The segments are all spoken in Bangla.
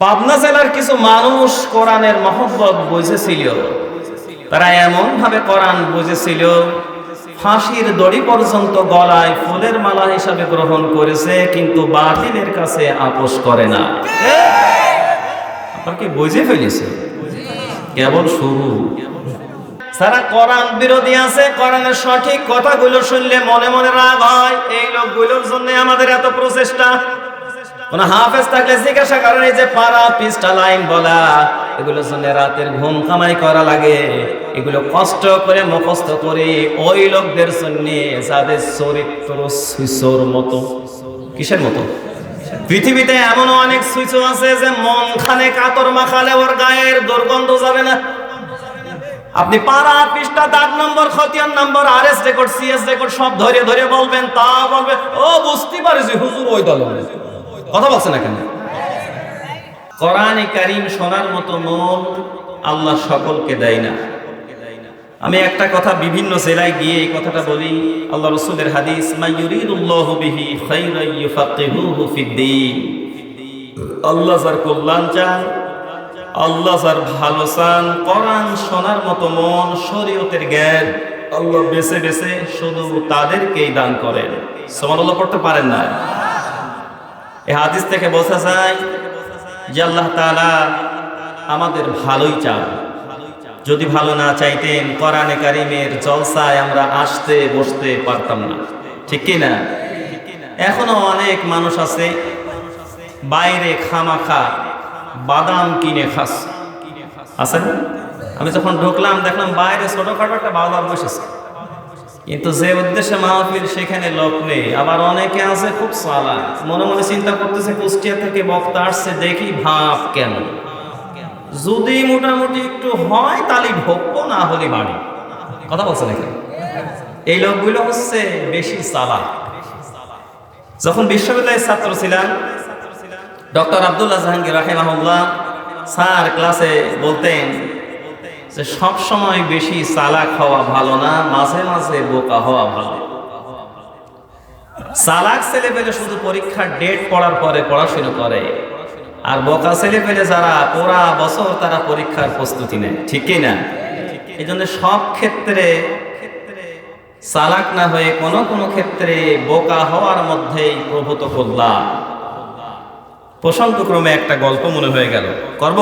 পাবনা জেলার কিছু মানুষ কোরআনের মহব্বত বুঝেছিল। তারা এমন ভাবে কোরআন বুঝেছিল, ফাঁসির দড়ি পর্যন্ত গলায় ফুলের মালা হিসাবে গ্রহণ করেছে, কিন্তু বাতিলের কাছে আপোষ করে না। আপনার কি বুঝে ফেলেছে কেবল শুরু। সারা কোরআন বিরোধী আছে, কোরআনের সঠিক কথাগুলো শুনলে মনে মনে রাগ হয়, এই লোকগুলোর জন্য আমাদের এত প্রচেষ্টা। কোন হাফেজ থাকলে জিজ্ঞাসা করেন, এই যে পারা পিসটা লাইন বলা এগুলোর জন্য রাতের ঘুম কামাই করা লাগে। এগুলো কষ্ট করে মুখস্থ করে ওই লোকদের জন্য যাদের চরিত্র শিশোর মতো। কিসের মতো? পৃথিবীতে এমন অনেক সুইচও আছে যে মন খানে কাতর মাখালে ওর গায়ের দুর্গন্ধ যাবে না। আপনি পাড়া পৃষ্ঠা দাগ নম্বর, খতিয়ান number R S record, CS record সব ধরে ধরে বলবেন, তা বলবে ও বুঝতে পারে যে হুজুর ওই দল কথা বলছে না কেন? কোরআনে কারিম শোনার মতো মন আল্লাহ সকলকে দেয় না। আমি একটা কথা বিভিন্ন জেলায় গিয়ে এই কথাটা বলি, আল্লাহ রসুলের হাদিস মাইয়ুরিদুল্লাহু বিহি খাইরান ফিদ্দীন আল্লাহ যার কল্যাণ চান, আল্লাহ যার ভালো চান, কোরআন শোনার মতো মন, শরীয়তের জ্ঞান আল্লাহ বেছে বেছে শুধু তাদেরকেই দান করেন। সুবহানাল্লাহ, পড়তে পারেন না? এই হাদিস থেকে বোঝা যায় যে আল্লাহ তাআলা আমাদের ভালোই চান। যদি ভালো না চাইতেন, কোরআনে কারিমের জলসায় আমরা আসতে, বসতে পারতাম না। ঠিক কি না? এখনও অনেক মানুষ আছে, বাইরে খামাখা বাদাম কিনে খাস আছে আমি যখন ঢুকলাম, দেখলাম বাইরে ছোটখাটো একটা বাদাম বসেছে। কিন্তু যে উদ্দেশ্যে মাহফিল, সেখানে লোক নেই। আবার অনেকে আছে খুব সালা মনে মনে চিন্তা করতেছে, কুষ্টিয়া থেকে বক্তা আসছে, দেখি ভাব কেন? যদি মোটামুটি একটু হয়, তাহলে ঢোকবো না হলে বাড়ি। কথা বলছে নাকি? এই লোকগুলো হচ্ছে বেশি সালা যখন বিশ্ববিদ্যালয়ের ছাত্র ছিলাম, ডক্টর আব্দুল্লাহ জাহাঙ্গীর রাহেমাহুল্লাহ স্যার ক্লাসে বলতেন যে সব সময় বেশি চালাক হওয়া ভালো না, মাঝে মাঝে বোকা হওয়া ভালো। চালাক ছেলে পেলে শুধু পরীক্ষার ডেট পড়ার পরে পড়াশুনো করে। আর বোকা ছেলে পেলে যারা পুরা বছর তারা পরীক্ষার প্রস্তুতি নেয়, ঠিক কি না? এই জন্য সব ক্ষেত্রে চালাক না হয়ে কোনো কোনো ক্ষেত্রে বোকা হওয়ার মধ্যেই প্রভূত কল্যাণ প্রসঙ্গক্রমে একটা গল্প মনে হয়ে গেল। করব?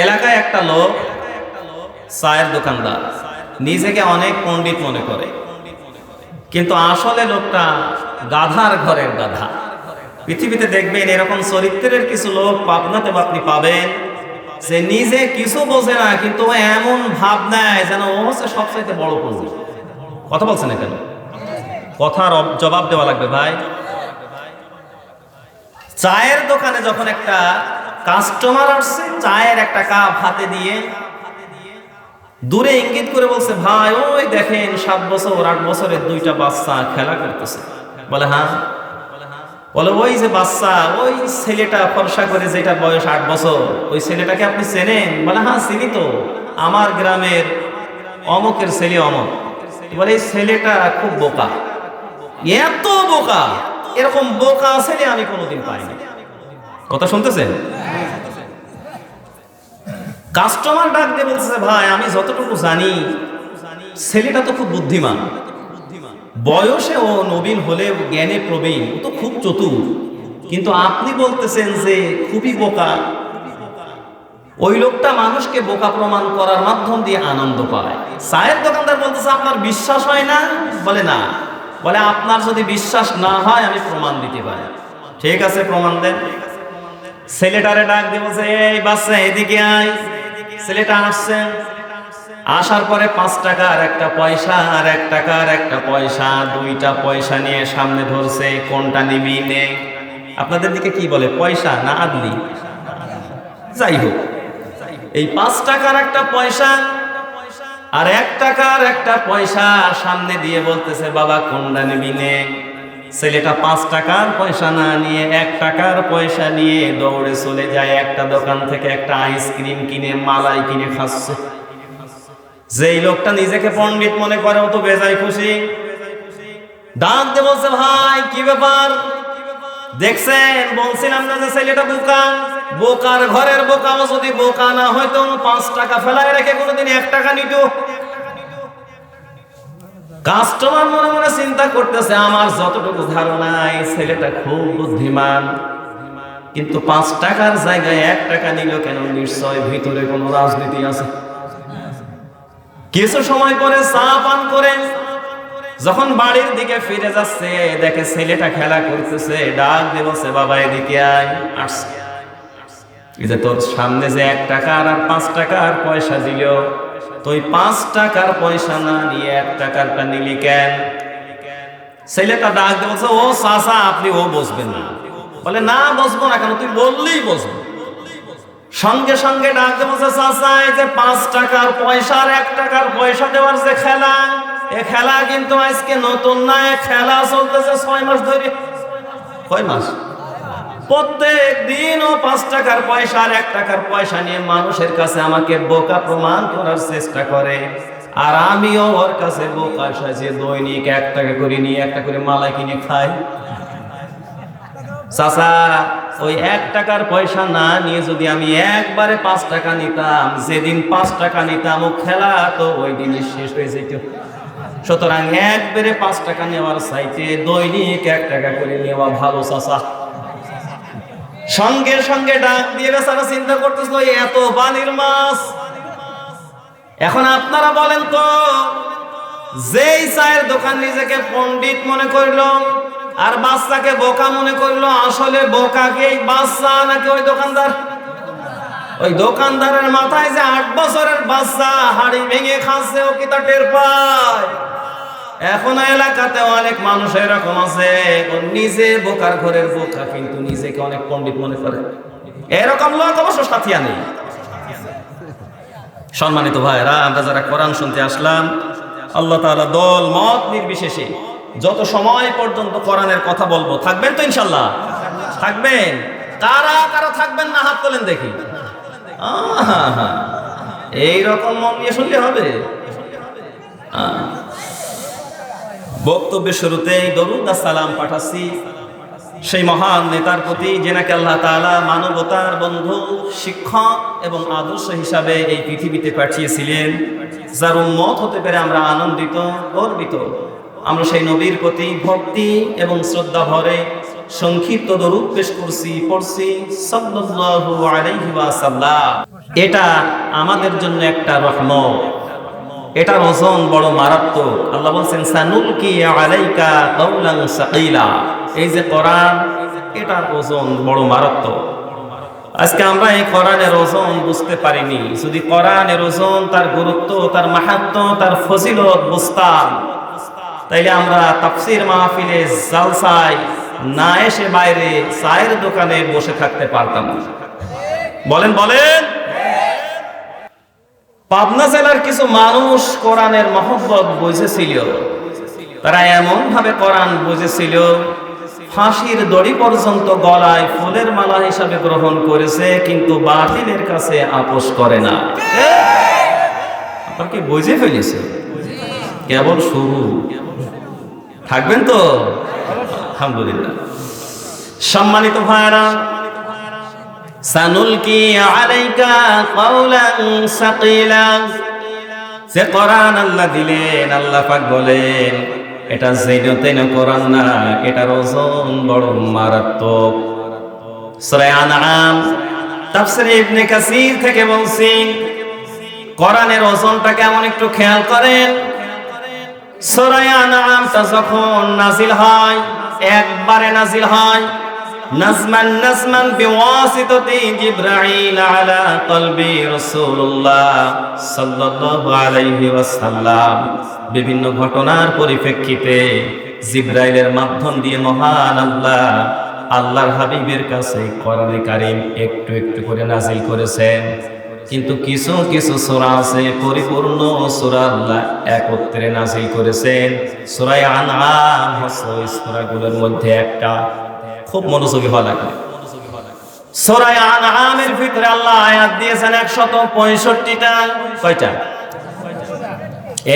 এলাকায় একটা লোক চায়ের দোকানদার, নিজেকে অনেক পণ্ডিত মনে করে। কিন্তু আসলে লোকটা গাধার ঘরের গাধা। পৃথিবীতে দেখবেন এরকম চরিত্রের কিছু লোক পাবনাতে আপনি পাবেন সে নিজে কিছু বোঝে না, কিন্তু এমন ভাব নেয় যেন ও হচ্ছে সবচাইতে বড় পণ্ডিত। কথা বলছে না কেন কথার জবাব দেওয়া লাগবে ভাই। চায়ের দোকানে যখন একটা কাস্টমার আসছে, চায়ের একটা কাপ হাতে দিয়ে দূরে ইঙ্গিত করে বলছে, ভাই, ওই দেখেন সাত বছর, আট বছরের দুইটা বাচ্চা খেলা করতেছে। বলে হ্যাঁ? বলে, ওই যে বাচ্চা, ওই ছেলেটা ফর্সা করে যেটা বয়স আট বছর, ওই ছেলেটাকে আপনি চেনেন? বলে হ্যাঁ চিনি তো। আমার গ্রামের অমকের ছেলে অমক। বলে, এই ছেলেটা খুব বোকা। এত বোকা? এরকম বোকা ছেলে আমি কোনোদিন পাইনি। কথা শুনতেছেন? কাস্টমার ডাক দিয়ে বলতেছে, ভাই, আমি যতটুকু জানি, ছেলেটা তো খুব বুদ্ধিমান। বয়সে ও নবীন হলে জ্ঞানে প্রবীণ, ও তো খুব চতুর। কিন্তু আপনি বলতেছেন যে খুবই বোকা। ওই লোকটা মানুষকে বোকা প্রমাণ করার মাধ্যম দিয়ে আনন্দ পায়। চায়ের দোকানদার বলতেছে, আপনার বিশ্বাস হয় না? বলে না। বলে, আপনার যদি বিশ্বাস না হয়, আমি প্রমাণ দিতে পারি। ঠিক আছে, প্রমাণ দেন। ছেলেটারে ডাক দিয়ে বলছে, এই বাচ্চা, এদিকে আয়। ছেলেটা আসছে। আসার পরে পাঁচ টাকার একটা পয়সা আর এক টাকার একটা পয়সা, দুইটা পয়সা নিয়ে সামনে ধরছে, কোনটা নিবি, নে। আপনাদের দিকে কি বলে, পয়সা না আদলি? যাই হোক, এই পাঁচ টাকার একটা পয়সা আর এক টাকার একটা পয়সা সামনে দিয়ে বলতেছে, বাবা, কোনটা নিবি, নে? ছেলেটা পাঁচ টাকার পয়সা না নিয়ে এক টাকার পয়সা নিয়ে দৌড়ে চলে যায়। একটা দোকান থেকে একটা আইসক্রিম কিনে, মালাই কিনে খাচ্ছে। যেই লোকটা নিজেকে পণ্ডিত মনে করে, ও তো বেজায় খুশি। ডাক দিয়ে বলছে, ভাই, কি ব্যাপার? দেখছেন, বলছিলাম না যে ছেলেটা বোকা। বোকার ঘরের বোকাও যদি বোকা না হয়তো পাঁচ টাকা ফেলায় রেখে কোনোদিন এক টাকা নিত। কাস্টমার মনে মনে চিন্তা করতেছে, আমার যতটুকু ধারণা, এই ছেলেটা খুব বুদ্ধিমান। কিন্তু পাঁচ টাকার জায়গায় এক টাকা নিল কেন? নিশ্চয় ভিতরে কোনো রাজনীতি আছে। কিছু সময় পরে চা পান করে, যখন বাড়ির দিকে ফিরে যাচ্ছে, দেখে ছেলেটা খেলা করতেছে, ডাক দেবছে বাবা, এদিকে আয়। আসছে। এই যে তোর সামনে যে এক টাকা আর পাঁচ টাকার পয়সা দিল তুই পাঁচ টাকার পয়সা না নিয়ে এক টাকারটা নিলি কেন ছেলেটা ডাক দিয়ে বলছে, ও চাচা, আপনি ও বসবেন না। বলে, না, বসবো না কেন? তুই বললেই বসবো। সঙ্গে সঙ্গে ডাক দিয়ে বলছে এই যে পাঁচ টাকার পয়সা আর এক টাকার পয়সা দেওয়ার যে খেলা, এ খেলা কিন্তু আজকে নতুন না খেলা চলতেছে ছয় মাস ধরে। কয় মাস? প্রত্যেক দিন ও পাঁচ টাকার পয়সা আর এক টাকার পয়সা নিয়ে মানুষের কাছে আমাকে বোকা প্রমাণ করার চেষ্টা করে। আর আমিও ওর কাছে বোকা সাজে দৈনিক এক টাকা করে নিয়ে একটা করে মালা কিনে খাই। চাচা, ওই এক টাকার পয়সা না নিয়ে যদি আমি একবারে পাঁচ টাকা নিতাম, যেদিন পাঁচ টাকা নিতাম, ও খেলা তো ওই দিনই শেষ হয়ে যেত। সুতরাং একবারে পাঁচ টাকা নেওয়ার সাইতে দৈনিক এক টাকা করে নেওয়া ভালো, চাচা। সঙ্গে সঙ্গে ডাক দিয়ে বেচারা চিন্তা করতেছিল এত বালির মাছ। এখন আপনারা বলেন তো, যেই চায়ের দোকান নিজেকে পণ্ডিত মনে করল, আর বাচ্চাকে বোকা মনে করল, আসলে বোকা কে বাচ্চা নাকি ওই দোকানদার? ওই দোকানদারের মাথায় যে আট বছরের বাচ্চা, হাড়ি ভেঙে খাচ্ছে, ও কি তা টের পায়? এখন এলাকাতে অনেক মানুষ এরকম আছে নিজে বোকার ঘরের বোকা কিন্তু নিজেকে অনেক পণ্ডিত মনে করে। এরকম লোক অবশ্য সাথিয়া নেই। সম্মানিত ভাইরা আমরা যারা কোরআন শুনতে আসলাম আল্লাহ তাআলা দল মত নির্বিশেষে যত সময় পর্যন্ত কোরআনের কথা বলব থাকবেন তো ইনশাল্লাহ থাকবেন। কারা কারা থাকবেন না হাত তোলেন দেখি। আহা, এইরকম মন নিয়ে শুনলে হবে। বক্তব্যের শুরুতেই দরুদ সালাম পাঠাচ্ছি। সেই মহান নেতার প্রতি, যেনাকে আল্লাহ তাআলা মানবতার বন্ধু, শিক্ষক এবং আদর্শ হিসাবে এই পৃথিবীতে পাঠিয়েছিলেন, যার উন্মত হতে পেরে আমরা আনন্দিত, গর্বিত। আমরা সেই নবীর প্রতি ভক্তি এবং শ্রদ্ধা ভরে সংক্ষিপ্ত দরুদ পেশ করছি, পড়ছি ওয়াসাল্লাম। এটা আমাদের জন্য একটা রহমত। এটার ওজন বড় মারাত্মক। আল্লাহ বলছেন, সানুলকি আলাইকা কাউলান সাকিলা। এই যে কোরআন, এটার ওজন বড় মারাত্মক। আজকে আমরা এই কোরআনের ওজন বুঝতে পারিনি। যদি কোরআনের ওজন তার গুরুত্ব, তার মাহাত্ম, তার ফজিলত বুঝতাম, তাইলে আমরা তাফসির মাহফিলে জালসায় না এসে বাইরে চায়ের দোকানে বসে থাকতে পারতাম। বলেন বলেন। পাবনা জেলার কিছু মানুষ কোরআনের মহব্বত বুঝেছিল। তারা এমন ভাবে কোরআন বুঝেছিল, ফাঁসির দড়ি পর্যন্ত গলায় ফুলের মালা হিসাবে গ্রহণ করেছে, কিন্তু বাতিলের কাছে আপোষ করে না। আপনার কি বুঝে ফেলেছে কেবল শুরু। থাকবেন তো? আলহামদুলিল্লাহ। সম্মানিত ভাইরা সানুলকি আলাইকা কাওলান সাকিলা। যে কোরআন আল্লাহ দিলেন, আল্লাহ পাক বলেন, এটা যেনতেন কোরআন না, এটার ওজন বড় মারাত্মক। সূরা আনআম, তাফসীর ইবনে কাসির থেকে বলছি কোরআনের ওজনটা কেমন একটু খেয়াল করেন? সূরা আনআমটা যখন নাজিল হয়, একবারে নাজিল হয় নাজমান নাজমান, বিওয়াসিতাতি জিবরাইল আলা কলবি রাসূলুল্লাহ সাল্লাল্লাহু আলাইহি ওয়াসাল্লাম। বিভিন্ন ঘটনার পরিপ্রেক্ষিতে জিব্রাইলের মাধ্যম দিয়ে মহান আল্লাহ আল্লাহর হাবিবের কাছে কোরআনে কারীম একটু একটু করে নাজিল করেছেন। কিন্তু কিছু কিছু সূরা আছে পরিপূর্ণ সূরা আল্লাহ একত্রে নাজিল করেছেন। সূরা আনআম হচ্ছে সূরাগুলোর মধ্যে একটা খুব মনোযোগী হওয়া লাগবে। সূরা আনআমের ভিতরে আল্লাহ আয়াত দিয়েছেন 165টা কয়টা?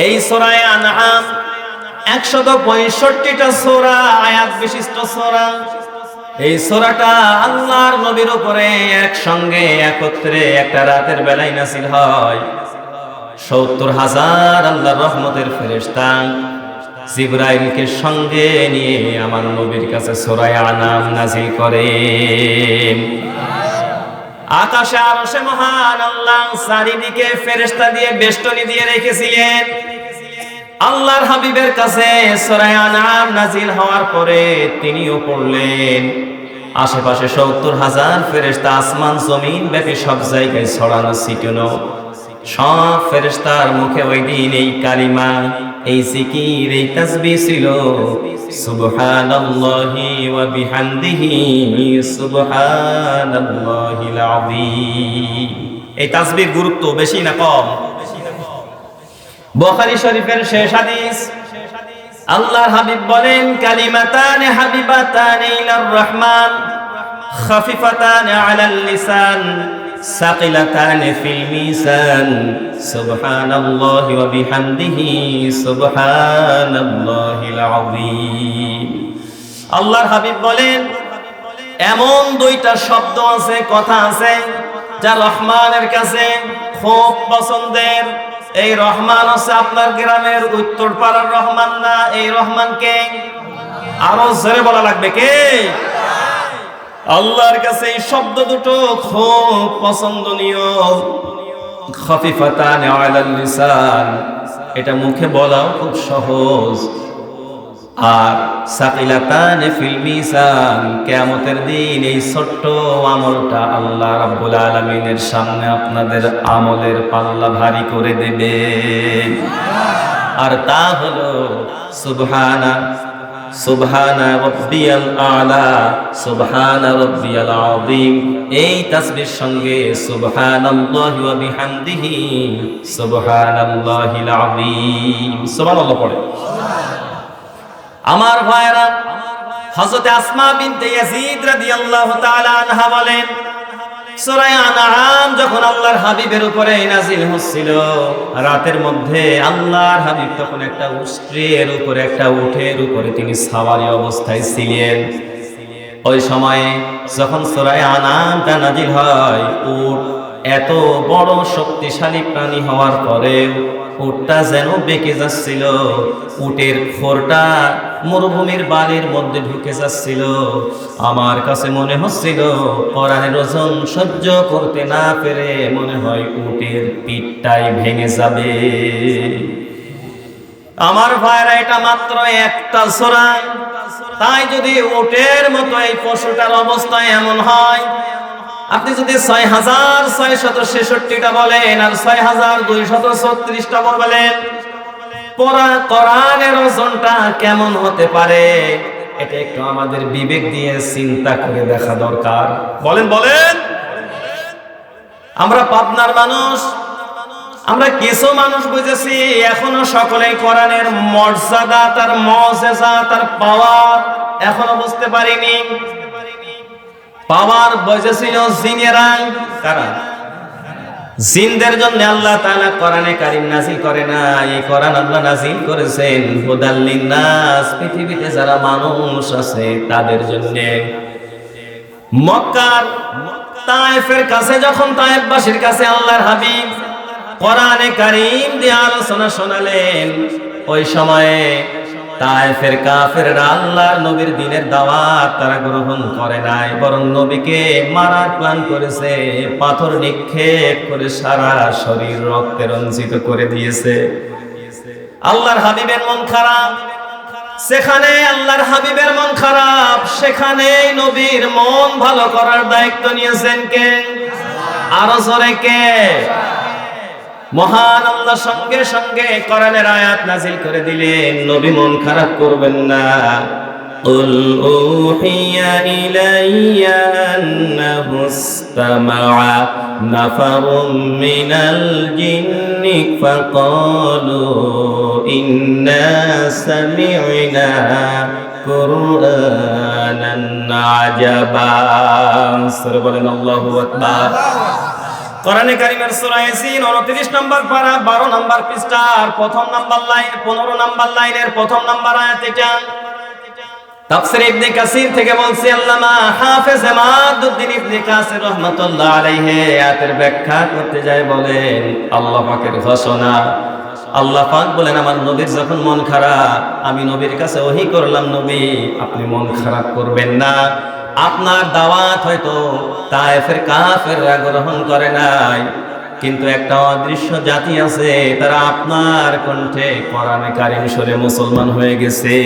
এই সূরা আনআম 165টা সূরা, আয়াত বিশিষ্ট সূরা। এই সোরাটা আল্লাহর নবীর উপরে একসঙ্গে একত্রে একটা রাতের বেলায় নাসিল হয়। সত্তর হাজার আল্লাহর রহমতের ফেরেশতা। জিব্রাইলকে সঙ্গে নিয়ে আমার নবীর কাছে সোরায় আনাম নাজিল করেন। আকাশে, আরশে, মহান আল্লাহ চারিদিকে ফেরেশতা দিয়ে বেষ্টনী দিয়ে রেখেছিলেন। আল্লাহর হাবিবের কাছে সূরায়ে আনাম নাজিল হওয়ার পরে তিনিও পড়লেন। আশেপাশে সত্তর হাজার ফেরেশতা আসমান, জমিন ব্যাপী সব জায়গায় ছড়ানো ছিটানো। সব ফেরেশতার মুখে ওই দিন এই কালিমা এই জিকির, এই তাসবিহ ছিল। সুবহানাল্লাহি ওয়া বিহামদিহি, সুবহানাল্লাহিল আযীম। এই তাসবির গুরুত্ব বেশি না কম? বুখারী শরীফের শেষ হাদিস, আল্লাহর হাবিব বলেন, কালিমাতান হাবিবাতান ইলার রহমান, খাফিফাতান আলাল লিসান। সাকিলাতান ফিল মিসান সুবহানাল্লাহি ওয়া বিহামদিহি, সুবহানাল্লাহিল আযীম। আল্লাহর হাবিব বলেন, এমন দুইটা শব্দ আছে, কথা আছে, যা রহমানের কাছে খুব পছন্দের। এই রহমান হচ্ছে আপনার গ্রামের উত্তর পাড়ার রহমান না, এই রহমানকে আরও জোরে বলা লাগবে কে? আল্লাহর কাছে এই শব্দ দুটো খুব পছন্দনীয়। এটা মুখে বলাও খুব সহজ। আর কিয়ামতের দিন এই ছোট্ট আমলটা আল্লাহ রাব্বুল আলামিনের সামনে আপনাদের আমলের পাল্লা ভারী করে দেবে। আর তা হলো সুবহানা সুবহানা রব্বিয়াল আলা, সুবহানা রব্বিয়াল আযীম। এই তাসবির সঙ্গে সুবহানাল্লাহি ওয়া বিহামদিহি, সুবহানাল্লাহিল আযীম। সুবহানাল্লাহ পড়ে। আমার ভাইরা হযরত আসমা বিনতে ইয়াজিদ রাদিয়াল্লাহু তাআলা আনহা বলেন সূরা আনআম যখন আল্লাহর হাবিবের উপরে নাজিল হচ্ছিল, রাতের মধ্যে আল্লাহর হাবিব তখন একটা উপরে, একটা উঠের উপরে তিনি সাওয়ারি অবস্থায় ছিলেন। ওই সময়ে যখন সূরা আনআমটা নাজিল হয়, উট এত বড় শক্তিশালী প্রাণী হওয়ার পরেও উটটা যেন বেঁকে যাচ্ছিল। উটের খোরটা মরুভূমির বালির মধ্যে ঢুকে যাচ্ছিল। আমার কাছে মনে হচ্ছিল কোরআনের ওজন সহ্য করতে না পেরে মনে হয় উটের পিঠটাই ভেঙে যাবে। আমার ভাইরা, এটা মাত্র একটা সোরা তাই যদি উটের মতো এই পশুটার অবস্থা এমন হয়, আপনি যদি ছয় হাজার ছয় শত ছেষট্টিটা বলেন আর ছয় হাজার দুই শত ছত্রিশটা বলেন পড়া কোরআনের ওজনটা কেমন হতে পারে? এটা একটু আমাদের বিবেক দিয়ে চিন্তা করে দেখা দরকার। বলেন বলেন। আমরা পাবনার মানুষ, আমরা কিছু মানুষ বুঝেছি, এখনও সকলেই কোরআনের মর্যাদা, তার মজেজা তার পাওয়ার এখনও বুঝতে পারিনি। পাওয়ার বুঝেছিল জিনেরা কারা? জিনদের জন্য আল্লাহ তাআলা কোরআনে কারীম নাযিল করে না এই কোরআন আল্লাহ নাযিল করেছেন। হুদাল্লিন নাস পৃথিবীতে যারা মানুষ আছে তাদের জন্য। মক্কার তায়েফের কাছে, যখন তায়েফবাসীর কাছে আল্লাহর হাবিব কোরআনে কারীম দিয়ে আলোচনা শোনালেন, ওই সময়ে তায়েফের কাফেররা আল্লাহর নবীর দিনের দাওয়াত তারা গ্রহণ করে নাই, বরং নবীকে মারার প্ল্যান করেছে, পাথর নিক্ষেপ করে সারা শরীর রক্তে রঞ্জিত করে দিয়েছে। আল্লাহর হাবিবের মন খারাপ, সেখানে আল্লাহর হাবিবের মন খারাপ সেখানে নবীর মন ভালো করার দায়িত্ব নিয়েছেন কে? আরও জোরে কে? মহান আল্লাহ সঙ্গে সঙ্গে কোরআনের আয়াত নাজিল করে দিলেন নবী মন খারাপ করবেন না قل أوحي إلي أنه استمع نفر من الجن فقالوا إنا سمعنا قرآنا عجبا سر بلن الله أكبر কোরআনে কারিমের সূরা ইয়াসিন 29 নম্বর পারা 12 নম্বর পৃষ্ঠার প্রথম নাম্বার লাইন 15 নম্বর লাইনের প্রথম নাম্বার আয়াত এটা। তাফসীর ইবনে কাসির থেকে বলছি, আল্লামা হাফেজ ইমাদউদ্দিন ইবনে কাসির রাহমাতুল্লাহ আলাইহি আয়াতের ব্যাখ্যা করতে যায়, বলেন, আল্লাহ পাকের ঘোষণা। আল্লাহ পাক বলেন, আমার নবীর যখন মন খারাপ, আমি নবীর কাছে ওহি করলাম, নবী, আপনি মন খারাপ করবেন না। আপনার দাওয়াত হয়তো তায়েফের কাফেররা গ্রহণ করে নাই। কিন্তু একটা অদৃশ্য জাতি আছে, তারা আপনার কণ্ঠে কোরআনে কারিম সরে মুসলমান হয়ে গেছে।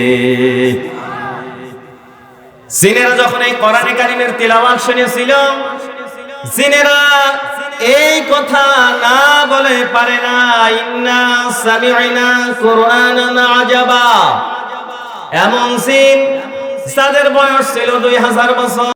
জিনেরা যখন এই কোরআনে কারিমের তিলাওয়াত শুনেছিল, জিনেরা এই কথা না বলে পারে না, ইন্না সামি'না কুরআনান আজাবা। এমন জিন যাদের বয়স ছিল দুই হাজার বছর।